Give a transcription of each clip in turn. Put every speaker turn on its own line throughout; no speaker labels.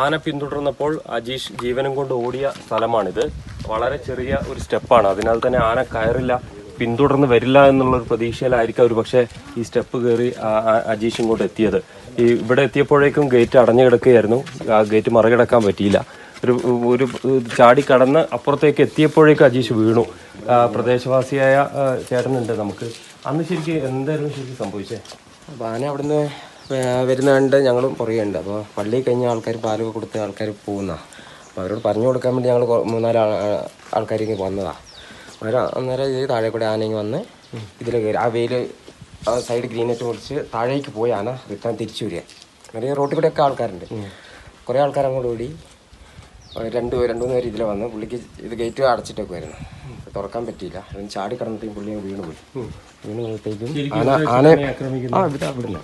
ആന പിന്തുടർന്നപ്പോൾ അജീഷ് ജീവനും കൊണ്ട് ഓടിയ സ്ഥലമാണിത്. വളരെ ചെറിയ ഒരു സ്റ്റെപ്പാണ്. അതിനാൽ തന്നെ ആന കയറില്ല പിന്തുടർന്ന് വരില്ല എന്നുള്ള ഒരു പ്രതീക്ഷയിലായിരിക്കും ഒരു പക്ഷേ ഈ സ്റ്റെപ്പ് കയറി അജീഷ് ഇങ്ങോട്ട് എത്തിയത്. ഈ ഇവിടെ എത്തിയപ്പോഴേക്കും ഗേറ്റ് അടഞ്ഞു കിടക്കുകയായിരുന്നു. ആ ഗേറ്റ് മറികടക്കാൻ പറ്റിയില്ല. ഒരു ഒരു ചാടി കടന്ന് അപ്പുറത്തേക്ക് എത്തിയപ്പോഴേക്കും അജീഷ് വീണു. പ്രദേശവാസിയായ ചേട്ടനുണ്ട് നമുക്ക്. അന്ന് ശരിക്കും എന്തായിരുന്നു ശരിക്കും സംഭവിച്ചേ
അപ്പോൾ ആന അവിടുന്ന് വേ- വരുന്ന കണ്ട് ഞങ്ങളും പുറകെയുണ്ട് അപ്പോൾ പള്ളി കഴിഞ്ഞ ആൾക്കാർ പാലൊക്കെ കൊടുത്ത് ആൾക്കാർ പോകുന്ന. അപ്പോൾ അവരോട് പറഞ്ഞു കൊടുക്കാൻ വേണ്ടി ഞങ്ങൾ മൂന്നാൽ ആൾക്കാർ ഇങ്ങനെ വന്നതാ. അവർ അന്നേരം ഇത് താഴെ കൂടെ ആനയും വന്ന് ഇതിൽ കയറി. ആ വെയിൽ ആ സൈഡ് ഗ്രീനറ്റ് മുറിച്ച് താഴേക്ക് പോയി ആന റിട്ടേൺ തിരിച്ചു വരിക. അങ്ങനെ റോട്ടിൽ കൂടെയൊക്കെ ആൾക്കാരുണ്ട്. കുറേ ആൾക്കാർ അങ്ങോട്ട് കൂടി രണ്ട് രണ്ട് മൂന്ന് പേര് ഇതിലെ വന്ന് പുള്ളിക്ക് ഇത് ഗേറ്റ് അടച്ചിട്ടൊക്കെ വരുന്നു തുറക്കാൻ പറ്റിയില്ല. അതിന് ചാടി കടന്നത്തേക്കും പുള്ളി വീണ് പോയി. വീണ് പോയത്തേക്കും ആന ആന ആ ഇവിടെ ഇവിടുന്ന്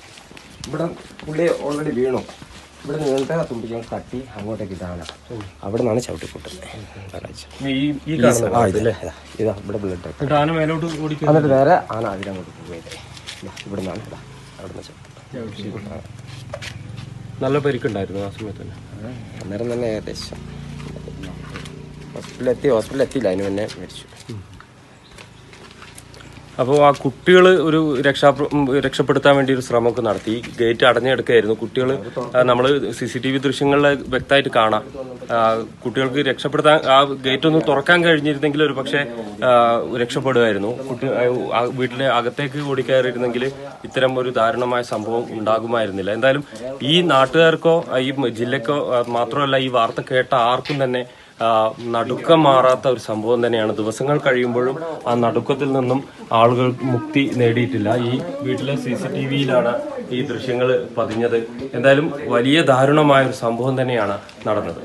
ഇവിടെ പുള്ളി ഓൾറെഡി വീണു. ഇവിടെ ആ തുമ്പിക്കാൻ തട്ടി അങ്ങോട്ടേക്ക് ഇതാണ്. അവിടെ നിന്നാണ് ചവിട്ടി പൊട്ടുന്നത് ഇതാ ഇവിടെ ബ്ലഡ്
എന്നിട്ട്
നേരെ ആന അതിലങ്ങോട്ട് പോയത് ഇവിടെ നിന്നാണ് ഇതാ അവിടെ നിന്ന് ചവിട്ടി
നല്ല പരിക്കുണ്ടായിരുന്നു ആ സമയത്ത് തന്നെ.
അന്നേരം തന്നെ ഏകദേശം. ഹോസ്പിറ്റലിൽ എത്തി ഹോസ്പിറ്റലിൽ എത്തിയില്ല അതിന് മുന്നേ മരിച്ചു
അപ്പോൾ ആ കുട്ടികൾ ഒരു രക്ഷാ രക്ഷപ്പെടുത്താൻ വേണ്ടി ഒരു ശ്രമമൊക്കെ നടത്തി. ഗേറ്റ് അടഞ്ഞെടുക്കുകയായിരുന്നു കുട്ടികൾ നമ്മൾ സി സി ടി വി ദൃശ്യങ്ങളിൽ വ്യക്തമായിട്ട് കാണാം. കുട്ടികൾക്ക് രക്ഷപ്പെടുത്താൻ ആ ഗേറ്റ് ഒന്ന് തുറക്കാൻ കഴിഞ്ഞിരുന്നെങ്കിൽ ഒരു പക്ഷേ രക്ഷപ്പെടുമായിരുന്നു. കുട്ടി വീട്ടിലെ അകത്തേക്ക് ഓടിക്കയറിയിരുന്നെങ്കിൽ ഇത്തരം ഒരു ദാരുണമായ സംഭവം ഉണ്ടാകുമായിരുന്നില്ല. എന്തായാലും ഈ നാട്ടുകാർക്കോ ഈ ജില്ലക്കോ മാത്രമല്ല ഈ വാർത്ത കേട്ട ആർക്കും തന്നെ നടുക്കം മാറാത്ത ഒരു സംഭവം തന്നെയാണ്. ദിവസങ്ങൾ കഴിയുമ്പോഴും ആ നടുക്കത്തിൽ നിന്നും ആളുകൾ മുക്തി നേടിയിട്ടില്ല. ഈ വീട്ടിലെ സി സി ടി വിയിലാണ് ഈ ദൃശ്യങ്ങൾ പതിഞ്ഞത്. എന്തായാലും വലിയ ദാരുണമായ ഒരു സംഭവം തന്നെയാണ് നടന്നത്.